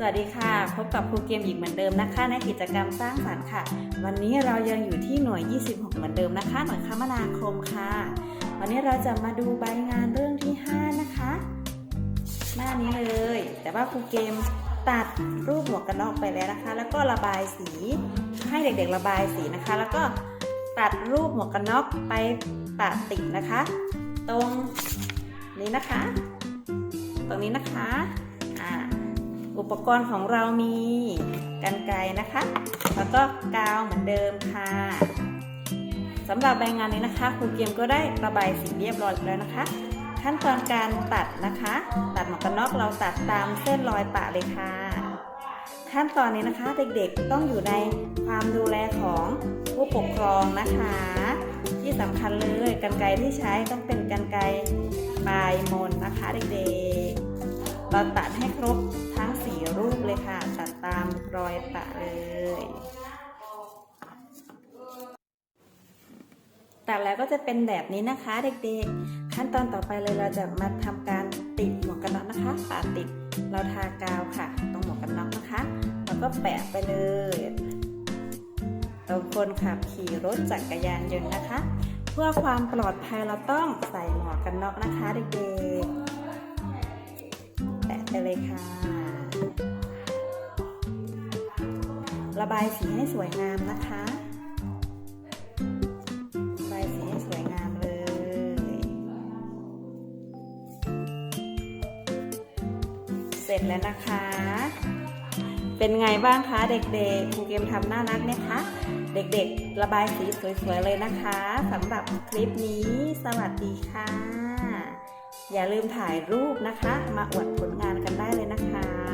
สวัสดีค่ะ พบกับครูเกมอีกเหมือนเดิมนะคะ ในกิจกรรมสร้างสรรค์ค่ะ วันนี้เรายังอยู่ที่หน่วย 26 เหมือนเดิมนะคะ หน่วยคมนาคมค่ะ วันนี้เราจะมาดูใบงานเรื่องที่ 5 นะคะ หน้านี้เลย แต่ว่าครูเกมตัดรูปหมวกกันน็อกไปแล้วนะคะ แล้วก็ระบายสีให้เด็กๆระบายสีนะคะ แล้วก็ตัดรูปหมวกกันน็อกไปปะติดนะคะ ตรงนี้นะคะ ตรงนี้นะคะ อุปกรณ์ของเรามีกันไกรนะคะ แล้วก็กาวเหมือนเดิมค่ะสำหรับใบงานนี้นะคะครูเกียมก็ได้ระบายสีเรียบร้อยแล้วนะคะ ขั้นตอนการตัดนะคะ ตัดหมวกกันน็อกเราตัดตามเส้นรอยปะเลยค่ะ ขั้นตอนนี้นะคะเด็กๆต้องอยู่ในความดูแลของผู้ปกครองนะคะ ที่สำคัญเลยกันไกรที่ใช้ต้องเป็นกันไกรปลายมนนะคะเด็กๆ เราตัดให้ครบทั้งสี่รูปเลยค่ะ ตัดตามรอยปะเลย ตัดแล้วก็จะเป็นแบบนี้นะคะเด็กๆ ขั้นตอนต่อไปเลยเราจะมาทำการติดหมวกกันน็อกนะคะปะติดเราทากาวค่ะ ตรงหมวกกันน็อกนะคะ แล้วก็แปะไปเลยตรงคนขับขี่รถจักรยานยนต์นะคะ เพื่อความปลอดภัยเราต้องใส่หมวกกันน็อกนะคะเด็กๆ ไปเลยค่ะ ระบายสีให้สวยงามนะคะระบายสีให้สวยงามเลย เสร็จแล้วนะคะ เป็นไงบ้างคะเด็กๆครูเกมทำน่ารักไหมคะเด็กๆ ระบายสีสวยๆ เลยนะคะสำหรับคลิปนี้ สวัสดีค่ะ อย่าลืมถ่ายรูปนะคะ มาอวดผลงานกันได้เลยนะคะ